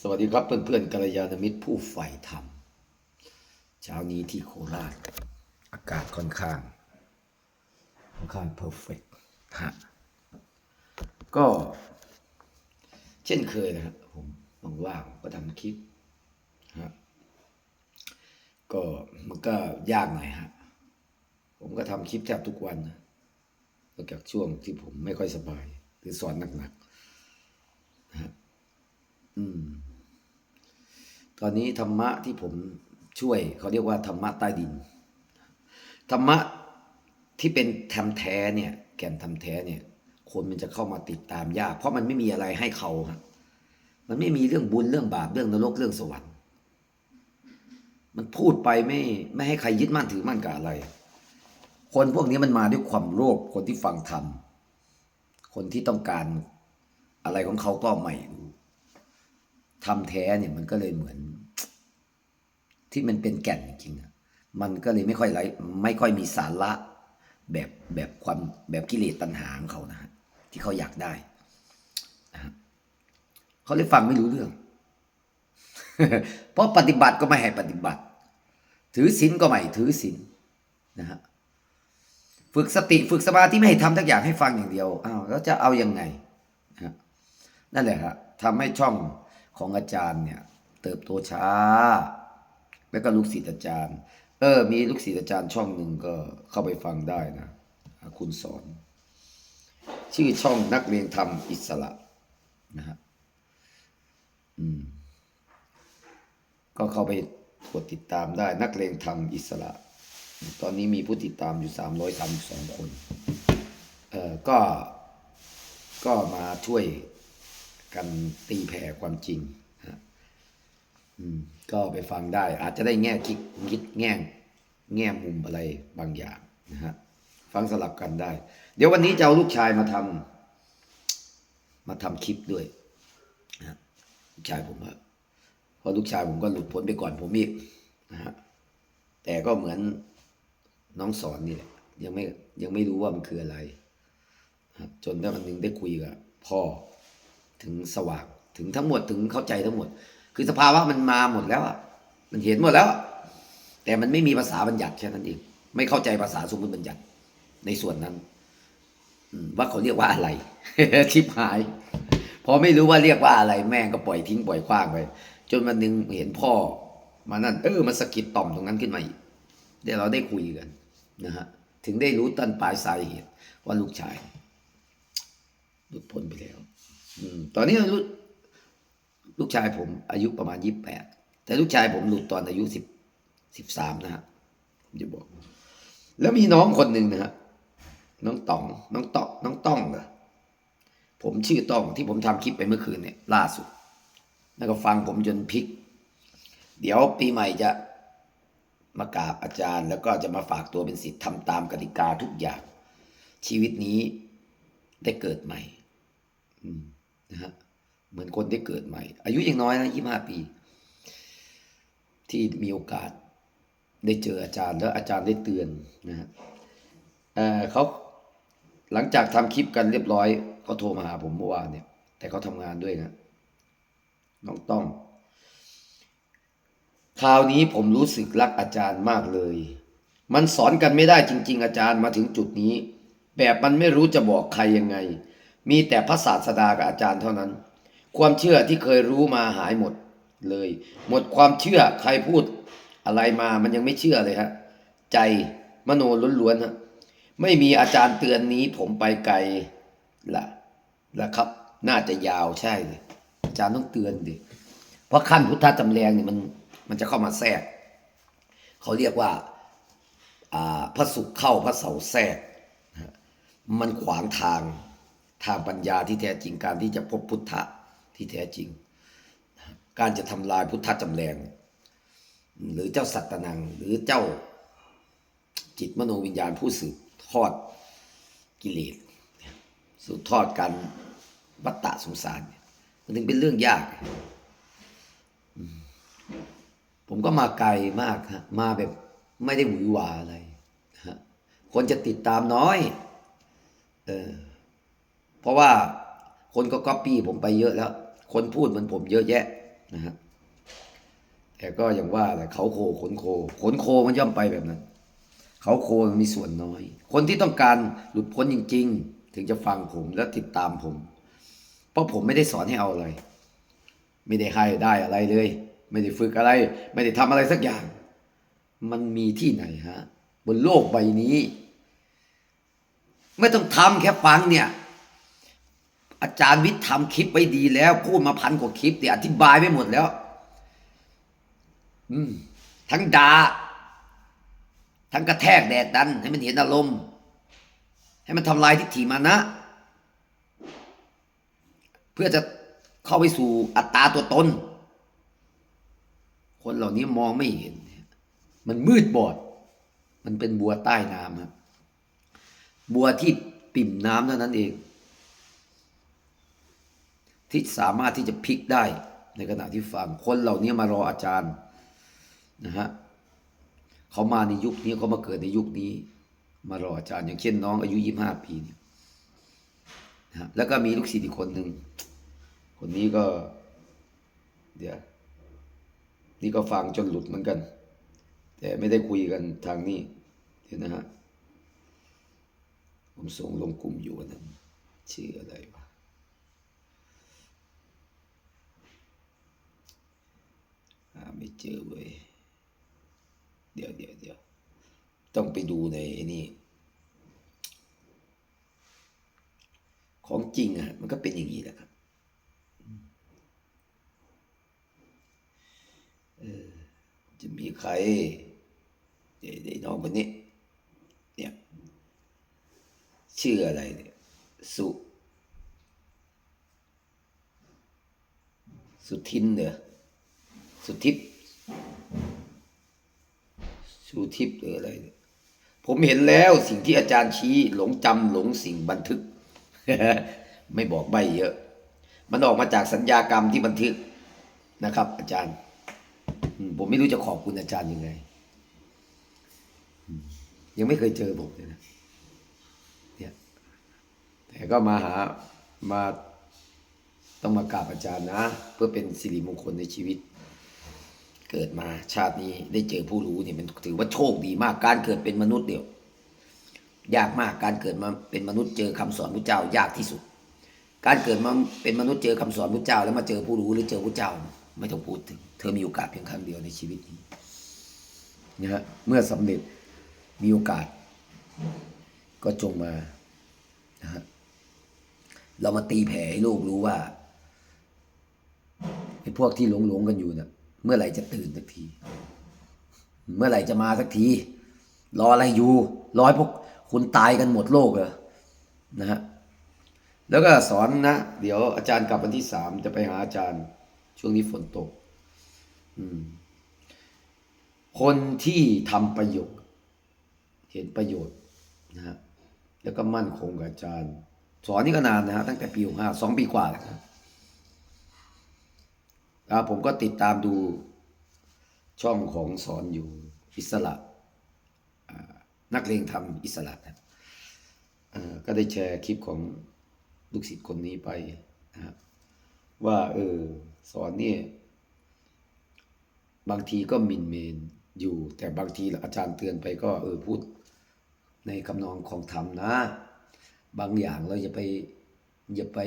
สวัสดีครับเพื่อนๆกัลยาณมิตรผู้ใฝ่ธรรมเช้านี้ที่โคราช อากาศค่อนข้าง ค่อนข้างเพอร์เฟกต์ฮะก็ เช่นเคยนะครับผมว่างๆก็ทำคลิปฮะก็มันก็ยากหน่อยฮะผมก็ทำคลิปแทบทุกวันนะนอกจากช่วงที่ผมไม่ค่อยสบาย หรือสอนหนักๆ อืม ตอนนี้ธรรมะที่ผมช่วย เขาเรียกว่าธรรมะใต้ดิน ธรรมะที่เป็นทำแท้เนี่ย แก่นทำแท้เนี่ย คนมันจะเข้ามาติดตามยาก เพราะมันไม่มีอะไรให้เขาฮะมันไม่มีเรื่องบุญเรื่องบาปเรื่องนรกเรื่องสวรรค์ มันพูดไปไม่ไม่ให้ใครยึดมั่นถือมั่นกับอะไร คนพวกนี้มันมาด้วยความโลภคนที่ฟังธรรมคนที่ต้องการอะไรของเขาก็ไม่รู้ ทำแท้เนี่ยมันก็เลยเหมือน ที่มันเป็นแก่นจริงๆอะมันก็เลยไม่ค่อยไรไม่ค่อยมีสาระแบบแบบความแบบกิเลสตัณหาของเขานะฮะที่เขาอยากได้นะฮะเขาเลยฟังไม่รู้เรื่อง เพราะปฏิบัติก็ไม่ให้ปฏิบัติ ถือศีลก็ไม่ถือศีลนะฮะฝึกสติฝึกสมาธิไม่ให้ทำทุกอย่างให้ฟังอย่างเดียวอ้าวแล้วจะเอายังไงนะฮะนั่นแหละครับทำให้ช่อง ของอาจารย์เนี่ย เติบโตช้า แล้วก็ลูกศิษย์อาจารย์ เออ มีลูกศิษย์อาจารย์ช่องหนึ่งก็เข้าไปฟังได้นะคุณสอน ชื่อช่องนักเรียนธรรมอิสระนะฮะอืม ก็เข้าไปกดติดตามได้ นักเลงธรรมอิสระ ตอนนี้มีผู้ติดตามอยู่สามร้อยสามสองคน เออก็ก็มาช่วย กันตีแผ่ความจริงก็ไปฟังได้ อาจจะได้แง่คิดคิดแง่แง่มุมอะไรบางอย่างนะฮะฟังสลับกันได้ เดี๋ยววันนี้จะเอาลูกชายมาทำมาทำคลิปด้วยนะลูกชายผมอะเพราะลูกชายผมก็หลุดพ้นไปก่อนผมอีกนะฮะแต่ก็เหมือนน้องสอนนี่แหละยังไม่ยังไม่รู้ว่ามันคืออะไรนะจนได้วันหนึงได้คุยกับพ่อ ถึงสว่างถึงทั้งหมดถึงเข้าใจทั้งหมด คือสภาวะมันมาหมดแล้วอะมันเห็นหมดแล้ว แต่มันไม่มีภาษาบัญญัติแค่นั้นเองไม่เข้าใจภาษาสมมติบัญญัติในส่วนนั้นว่าเขาเรียกว่าอะไรชิบหาย พอไม่รู้ว่าเรียกว่าอะไรแม่ก็ปล่อยทิ้งปล่อยขว้างไปจนวันหนึ่งเห็นพ่อมานั่นเออมันสะกิดต่อมตรงนั้นขึ้นมาอีกเดี๋ยวเราได้คุยกันนะฮะถึงได้รู้ต้นปลายสาเหตุว่าลูกชายหลุดพ้นไปแล้ว ตอนนี้ลูกลูกชายผมอายุประมาณยี่สิบแปดแต่ลูกชายผมหลุดตอนอายุสิบสิบสามนะฮะผมจะบอก แล้วมีน้องคนหนึ่งนะฮะน้องตอง น้องตอกน้องต้องเหรอผมชื่อต้องที่ผมทำคลิปไปเมื่อคืนเนี่ยล่าสุดแล้วก็ฟังผมจนพลิก เดี๋ยวปีใหม่จะมากราบอาจารย์ แล้วก็จะมาฝากตัวเป็นสิทธิ์ทำตามกติกาทุกอย่าง ชีวิตนี้ได้เกิดใหม่ อืม นะฮะเหมือนคนได้เกิดใหม่ อายุยังน้อยนะยี่ห้าปี ที่มีโอกาสได้เจออาจารย์แล้วอาจารย์ได้เตือนนะฮะเเขาหลังจากทำคลิปกันเรียบร้อยเขาโทรมาหาผมเมื่อวานเนี่ย แต่เขาทำงานด้วยนะน้องต้อง คราวนี้ผมรู้สึกรักอาจารย์มากเลย มันสอนกันไม่ได้จริง ๆ อาจารย์มาถึงจุดนี้ แบบมันไม่รู้จะบอกใครยังไง มีแต่พระศาสดากับอาจารย์เท่านั้น ความเชื่อที่เคยรู้มาหายหมดเลย หมดความเชื่อใครพูดอะไรมามันยังไม่เชื่อเลยฮะใจมโนล้วนๆฮะไม่มีอาจารย์เตือนนี้ผมไปไกลละละครับ น่าจะยาวใช่เลยอาจารย์ต้องเตือนดิเพราะขั้นพุทธจำแรงเนี่ยมันมันจะเข้ามาแทรก เขาเรียกว่าพระสุขเข้าพระเสาแทรกมันขวางทาง ทางปัญญาที่แท้จริงการที่จะพบพุทธะที่แท้จริง การจะทำลายพุทธจำแรง หรือเจ้าสัตตนัง หรือเจ้าจิตมโนวิญญาณผู้สืบทอดกิเลสสืบทอดการวัฏฏะสงสาร มันถึงเป็นเรื่องยาก ผมก็มาไกลมากฮะมาแบบไม่ได้หวือหวาอะไรฮะคนจะติดตามน้อย เออ เพราะว่าคนก็ก๊อปปี้ผมไปเยอะแล้ว คนพูดเหมือนผมเยอะแยะนะฮะแต่ก็อย่างว่าแหละเขาโคขนโคขนโคมันย่อมไปแบบนั้น เขาโคมันมีส่วนน้อย คนที่ต้องการหลุดพ้นจริง ๆ ถึงจะฟังผมและติดตามผม เพราะผมไม่ได้สอนให้เอาอะไร ไม่ได้ให้ได้อะไรเลย ไม่ได้ฝึกอะไร ไม่ได้ทำอะไรสักอย่าง มันมีที่ไหนฮะ บนโลกใบนี้ ไม่ต้องทำแค่ฟังเนี่ย อาจารย์วิทย์ทำคลิปไว้ดีแล้ว พูดมาพันกว่าคลิปเดี๋ยอธิบายไปหมดแล้ว อืม ทั้งดา่าทั้งกระแทกแดกดัน ให้มันเห็นอารมณ์ ให้มันทำลายทิฏฐิมานะ เพื่อจะเข้าไปสู่อัตตาตัวตน คนเหล่านี้มองไม่เห็น มันมืดบอด มันเป็นบัวใต้น้ำครับ บัวที่ปิ่มน้ำเท่านั้นเอง ที่สามารถที่จะพลิกได้ในขณะที่ฟังคนเหล่านี้มารออาจารย์นะฮะเขามาในยุคนี้เขามาเกิดในยุคนี้ มารออาจารย์ อย่างเช่นน้องอายุยี่ห้าปีเนี่ยนะฮะแล้วก็มีลูกศิษย์อีกคนหนึ่งคนนี้ก็ เดี๋ยวนี่ก็ฟังจนหลุดเหมือนกัน แต่ไม่ได้คุยกันทางนี้เดี๋ยวนะฮะผมส่งลงกลุ่มอยู่นนั้นชื่ออะไรวะหา ไม่เจอเว้ย เดี๋ยวเดี๋ยวเดี๋ยวต้องไปดูในนี่ ของจริงอะ มันก็เป็นอย่างนี้แหละครับจะมีใครเดี๋ยวเดี๋ยวน้องคนนี้ เนี่ย ชื่ออะไรเนี่ย สุสุทินเหรอสุทิพย์ สุทิพย์หรืออะไรเนี่ยผมเห็นแล้วสิ่งที่อาจารย์ชี้ หลงจำหลงสิ่งบันทึก ไม่บอกใบเยอะ มันออกมาจากสัญญากรรมที่บันทึกนะครับ อาจารย์ ผมไม่รู้จะขอบคุณอาจารย์ยังไง ยังไม่เคยเจอผมเลยนะเนี่ยแต่ก็มาหามาต้องมากราบอาจารย์นะ เพื่อเป็นสิริมงคลในชีวิต เกิดมาชาตินี้ได้เจอผู้รู้เนี่ยมันถือว่าโชคดีมากการเกิดเป็นมนุษย์เดียวยากมากการเกิดมาเป็นมนุษย์เจอคำสอนพระเจ้ายากที่สุด การเกิดมาเป็นมนุษย์เจอคำสอนพระเจ้า แล้วมาเจอผู้รู้หรือเจอพระเจ้า ไม่ต้องพูดถึง เธอมีโอกาสเพียงครั้งเดียวในชีวิตนี้นะฮะเมื่อสำเร็จมีโอกาส ก็จงมานะฮะเรามาตีแผ่ให้โลกรู้ว่าไอ้พวกที่หลงหลงๆกันอยู่เนี่ย เมื่อไหร่จะตื่นสักที เมื่อไหร่จะมาสักที รออะไรอยู่ รอให้พวกคุณตายกันหมดโลกเหรอนะฮะแล้วก็สอนนะ เดี๋ยวอาจารย์กลับวันที่สามจะไปหาอาจารย์ ช่วงนี้ฝนตก อืม คนที่ทำประโยชน์ เห็นประโยชน์นะฮะแล้วก็มั่นคงกับอาจารย์ สอนนี่ก็นานนะฮะตั้งแต่ปีหกห้าสองปีกว่าแล้ว ล้วผมก็ติดตามดูช่องของสอนอยู่อิสระ นักเลงทำอิสระนะก็ได้แชร์คลิปของลูกศิษย์คนนี้ไปนะว่าเออสอนเนี่ยบางทีก็มินเมนอยู่ แต่บางทีอาจารย์เตือนไปก็เออพูดในคำนองของธรรมนะ บางอย่างเราอย่าไปอย่าไป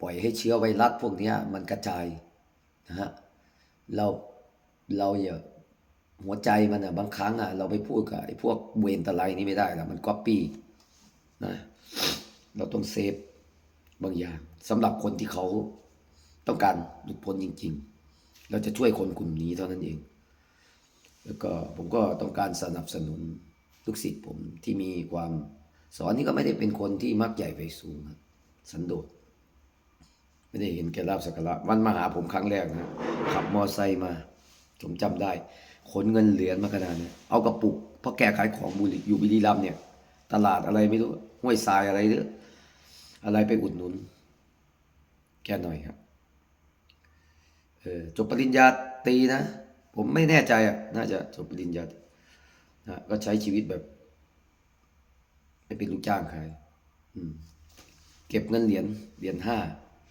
ปล่อยให้เชื้อไวรัสพวกนี้มันกระจายนะฮะเราเราอย่าหัวใจมันอะบางครั้งอะเราไปพูดกับไอ้พวกเวนตะไลนี่ไม่ได้ล้วมันก๊อปปี้นะเราต้องเซฟบางอย่างสำหรับคนที่เขาต้องการหลุดพ้นจริง ๆ เราจะช่วยคนกลุ่มนี้เท่านั้นเอง แล้วก็ผมก็ต้องการสนับสนุนลูกศิษย์ผมที่มีความสอนนี่ก็ไม่ได้เป็นคนที่มักใหญ่ไฟสูงสันโดษ ไม่ได้เห็นแก่ลาบสักการะมันมาหาผมครั้งแรกนะขับมอไซค์มาผมจำได้ ขนเงินเหรียญมาขนาดนี้เอากระปุกเพราะแกขายของบุรีอยู่บุรีรัมย์เนี่ย ตลาดอะไรไม่รู้ห้วยทรายอะไรเรืออะไรไปอุดหนุน แกหน่อยครับเออจบปริญญาตรีนะ ผมไม่แน่ใจอะน่าจะจบปริญญาตีนะก็ใช้ชีวิตแบบไม่เป็นลูกจ้างใครเก็บเงินเหรียญเหรียญห้า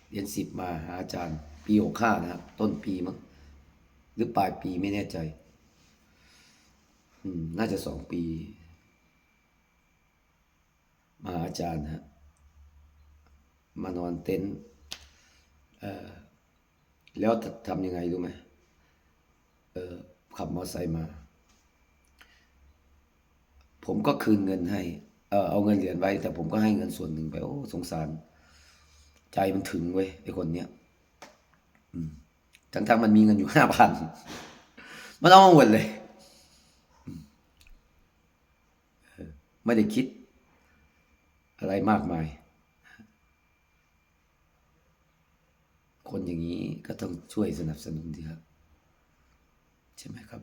เรียนสิบมาหาอาจารย์ ปีหกห้านะครับต้นปีมั้งหรือปลายปีไม่แน่ใจ อืม น่าจะสองปี มาหาอาจารย์นะฮะมานอนเต็นท์แล้วทำยังไงรู้ไหมขับมอเตอร์ไซค์มา ผมก็คืนเงินให้ เออเอาเงินเหรียญไว้ แต่ผมก็ให้เงินส่วนหนึ่งไป โอ้ สงสาร ใจมันถึงเว้ยไอ้คนเนี้ยอืมทั้งๆมันมีเงินอยู่ห้าพันมันเอามาหมดเลยมไม่ได้คิด อะไรมากมาย คนอย่างนี้ก็ต้องช่วยสนับสนุนดีครับ ใช่ไหมครับ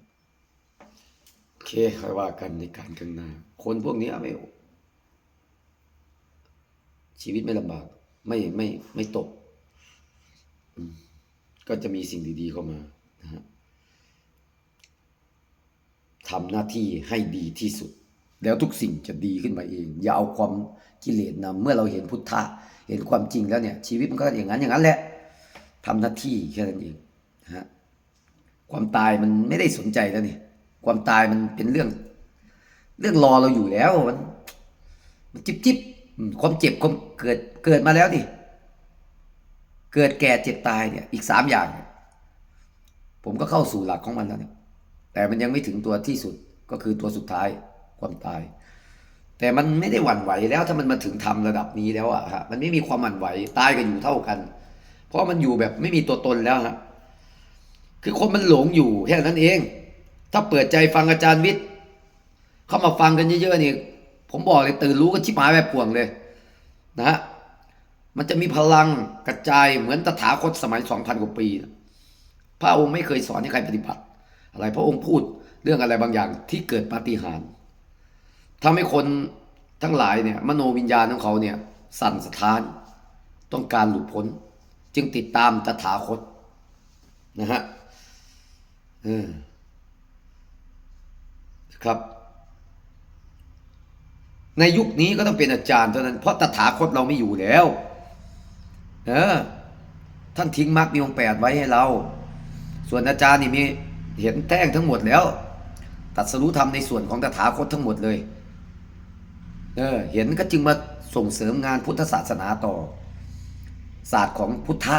โอเคค่อยว่ากันในการข้างหน้า คนพวกนี้ไม่ชีวิตไม่ลำบาก ไม่ไม่ไม่ตก ก็จะมีสิ่งดีๆเข้ามานะฮะทำหน้าที่ให้ดีที่สุด แล้วทุกสิ่งจะดีขึ้นมาเอง อย่าเอาความกิเลสนำเมื่อเราเห็นพุทธะเห็นความจริงแล้วเนี่ย ชีวิตมันก็อย่างนั้นอย่างนั้นแหละทำหน้าที่แค่นั้นเองนะฮะความตายมันไม่ได้สนใจแล้วนี่ความตายมันเป็นเรื่อง เรื่องรอเราอยู่แล้วมันมันจิบจิบ ความเจ็บความเกิดเกิดมาแล้วดิเกิดแก่เจ็บตายเนี่ยอีกสามอย่าง ผมก็เข้าสู่หลักของมันแล้วเนี่ยแต่มันยังไม่ถึงตัวที่สุดก็คือตัวสุดท้ายความตาย แต่มันไม่ได้หวั่นไหวแล้วถ้ามันมาถึงธรรมระดับนี้แล้วอะฮะมันไม่มีความหวั่นไหวตายก็อยู่เท่ากัน เพราะมันอยู่แบบไม่มีตัวตนแล้วฮะคือคนมันหลงอยู่แค่นั้นเอง ถ้าเปิดใจฟังอาจารย์วิทย์เข้ามาฟังกันเยอะๆนี่ ผมบอกเลยตื่นรู้กันชิบหายแบบป่วงเลยนะฮะมันจะมีพลังกระจายเหมือนตถาคตสมัยสองพันกว่าปี พระองค์ไม่เคยสอนให้ใครปฏิบัติ อะไรพระองค์พูดเรื่องอะไรบางอย่างที่เกิดปาฏิหาริย์ทำให้คนทั้งหลายเนี่ยมโนวิญญาณของเขาเนี่ยสั่นสะท้าน ต้องการหลุดพ้น จึงติดตามตถาคตนะฮะเออครับ ในยุคนี้ก็ต้องเป็นอาจารย์เท่านั้น เพราะตถาคตเราไม่อยู่แล้วเออท่านทิ้งมรรคมีองค์แปดไว้ให้เรา ส่วนอาจารย์นี่มีเห็นแท่งทั้งหมดแล้ว ตัดสรู้ธรรมในส่วนของตถาคตทั้งหมดเลยเออเห็นก็จึงมาส่งเสริมงานพุทธศาสนาต่อ ศาสตร์ของพุทธะ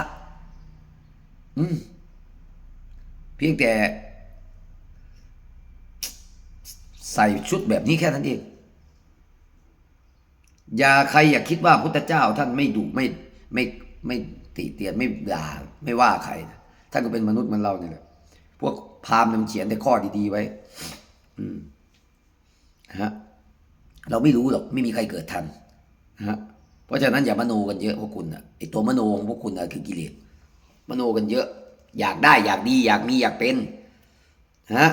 อืมเพียงแต่ ใส่ชุดแบบนี้แค่นั้นเอง อย่าใครอย่าคิดว่าพุทธเจ้าท่านไม่ดุไม่ไม่ไม่ติเตียนไม่ด่าไม่ว่าใครนะท่านก็เป็นมนุษย์เหมือนเราเนี่ยแหละพวกพราหมณ์นำเขียนแต่ข้อดีๆไว้ อืมฮะเราไม่รู้หรอกไม่มีใครเกิดทันนะฮะเพราะฉะนั้นอย่ามโนกันเยอะพวกคุณนะไอตัวมโนของพวกคุณนะคือกิเลสมโนกันเยอะ อยากได้อยากดีอยากมีอยากเป็นนะฮะ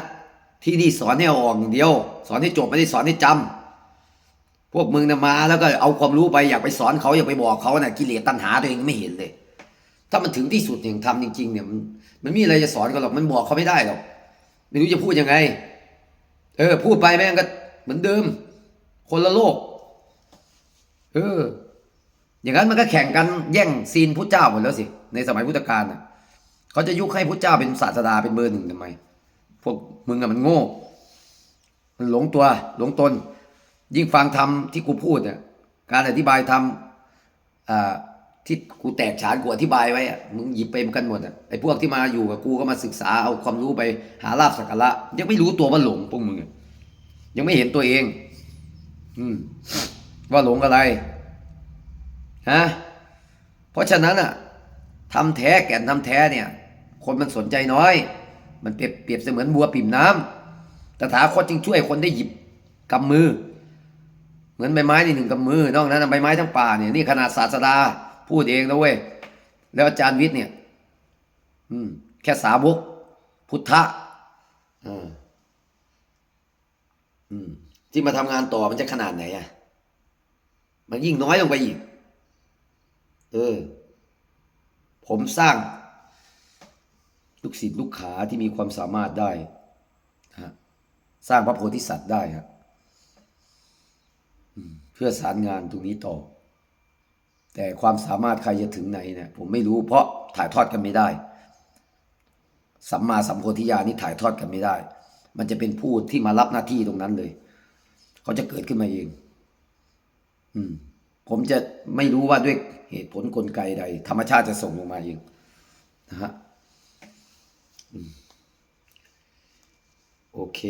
ที่นี่สอนให้อออกอย่างเดียว สอนให้จบไม่ได้สอนให้จำ พวกมึงนะมาแล้วก็เอาความรู้ไปอยากไปสอนเขาอยากไปบอกเขานะ่ะกิเลสตัณหาตัวเองไม่เห็นเลย ถ้ามันถึงที่สุดแห่างธรรมจริง ๆ เนี่ยมันมันมีอะไรจะสอนกันหรอกมันบอกเขาไม่ได้หรอกไม่รู้จะพูดยังไง เออ พูดไปแม่งก็เหมือนเดิม คนละโลก เออ อย่างนั้นมันก็แข่งกันแย่งซีนพุทธเจ้าหมดแล้วสิในสมัยพุทธกาลน่ะเขาจะยุคให้พุทธเจ้าเป็นศาสดาเป็นเบอร์หนึ่งทำไมพวกมึงอะมันโง่ มันหลงตัวหลงตน ยิ่งฟังธรรมที่กูพูดเนี่ยการอธิบายธรรมที่กูแตกฉานกูอธิบายไว้อะมึงหยิบไปกันหมดอะไอ้พวกที่มาอยู่กับกูก็มาศึกษาเอาความรู้ไปหาลาบสักการะยังไม่รู้ตัวว่าหลงพวกมึงอะยังไม่เห็นตัวเอง อืมว่าหลงอะไรฮะเพราะฉะนั้นอะทำแท้แก่นทำแท้เนี่ย คนมันสนใจน้อย มันเปรียบเปรียบเสมือนบัวปิ่มน้ำตถาคตจึงช่วยคนได้หยิบกำมือ มือนใบไม้นี่หนึ่งกำมือนอกนั้นใบไม้ทั้งป่าเนี่ยนี่ขนาดศาสดาพูดเองนะเว้ยแล้วอาจารย์วิทย์เนี่ย อืม แค่สาวกพุทธะอืมที่มาทำงานต่อมันจะขนาดไหนอะ มันยิ่งน้อยลงไปอีก เออ ผมสร้าง ลูกศิษย์ลูกขาที่มีความสามารถได้ฮะสร้างพระโพธิสัตว์ได้ครับ พื่อสารงานตรงนี้ต่อ แต่ความสามารถใครจะถึงไหนเนี่ยผมไม่รู้เพราะถ่ายทอดกันไม่ได้ สัมมาสัมโพธิญาณนี่ถ่ายทอดกันไม่ได้ มันจะเป็นผู้ที่มารับหน้าที่ตรงนั้นเลย เขาจะเกิดขึ้นมาเอง อืม ผมจะไม่รู้ว่าด้วยเหตุผลกลไกใด ธรรมชาติจะส่งลงมาเองนะฮะโอเค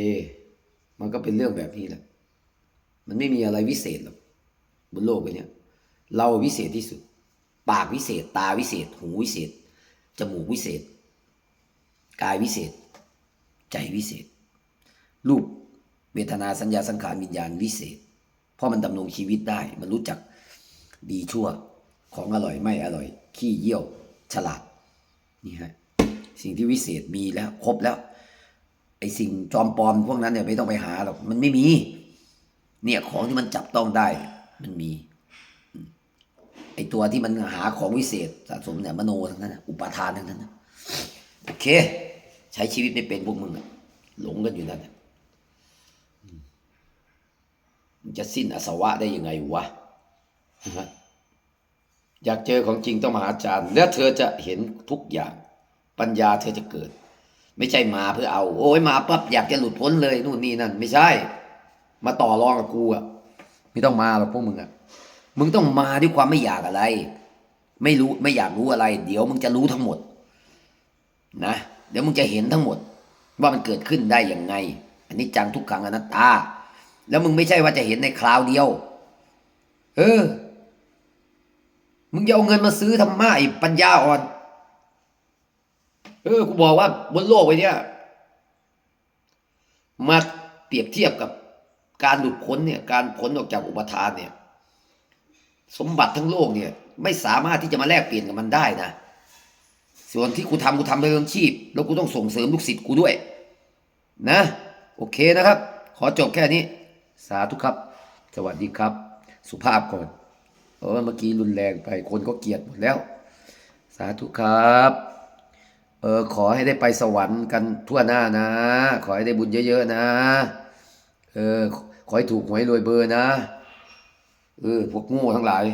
มันก็เป็นเรื่องแบบนี้แหละ มันไม่มีอะไรวิเศษหรอก บนโลกใบเนี้ยเราวิเศษที่สุด ปากวิเศษ ตาวิเศษ หูวิเศษ จมูกวิเศษ กายวิเศษ ใจวิเศษ รูปเวทนาสัญญาสังขารวิญญาณวิเศษ เพราะมันดำรงชีวิตได้ มันรู้จักดีชั่วของอร่อยไม่อร่อย ขี้เยี่ยวฉลาดนี่ฮะสิ่งที่วิเศษมีแล้ว ครบแล้วไอ้สิ่งจอมปลอมพวกนั้นเนี่ยไม่ต้องไปหาหรอกมันไม่มี เนี่ยของที่มันจับต้องได้ มันมีไอตัวที่มันหาของวิเศษสะสมเนี่ยมโนทั้งนั้นอุปทานทั้งนั้นโอเค ใช้ชีวิตไม่เป็นพวกมึงอะหลงกันอยู่นั่นน่ะอืมมันจะสิ้นอสวะได้ยังไงวะนะฮะอยากเจอของจริงต้องมาหาอาจารย์ แล้วเธอจะเห็นทุกอย่าง ปัญญาเธอจะเกิด ไม่ใช่มาเพื่อเอา โอ้ยมาปั๊บอยากจะหลุดพ้นเลยนู่นนี่นั่น ไม่ใช่ มาต่อรองกับกูอะ ไม่ต้องมาหรอกพวกมึงอะมึงต้องมาด้วยความไม่อยากอะไร ไม่รู้ไม่อยากรู้อะไร เดี๋ยวมึงจะรู้ทั้งหมด นะเดี๋ยวมึงจะเห็นทั้งหมด ว่ามันเกิดขึ้นได้ยังไง อันนี้จังทุกขังอนัตตา แล้วมึงไม่ใช่ว่าจะเห็นในคราวเดียว เออ มึงจะเอาเงินมาซื้อทำไมปัญญาอ่อน เออกูบอกว่าบนโลกใบเนี้ยมาเปรียบเทียบกับ การหลุดพ้นเนี่ยการพ้นออกจากอุปทานเนี่ย สมบัติทั้งโลกเนี่ย ไม่สามารถที่จะมาแลกเปลี่ยนกับมันได้นะ ส่วนที่กูทำกูทำเรื่องชีพ แล้วกูต้องส่งเสริมลูกศิษย์กูด้วย นะ โอเคนะครับ ขอจบแค่นี้ สาธุครับ สวัสดีครับ สุภาพก่อนเออเมื่อกี้รุนแรงไปคนก็เกลียดหมดแล้ว สาธุครับเออขอให้ได้ไปสวรรค์กันทั่วหน้านะ ขอให้ได้บุญเยอะ ๆ นะ เออ ขอให้ถูกหวยรวยเบอร์นะ เออ พวกโง่ทั้งหลาย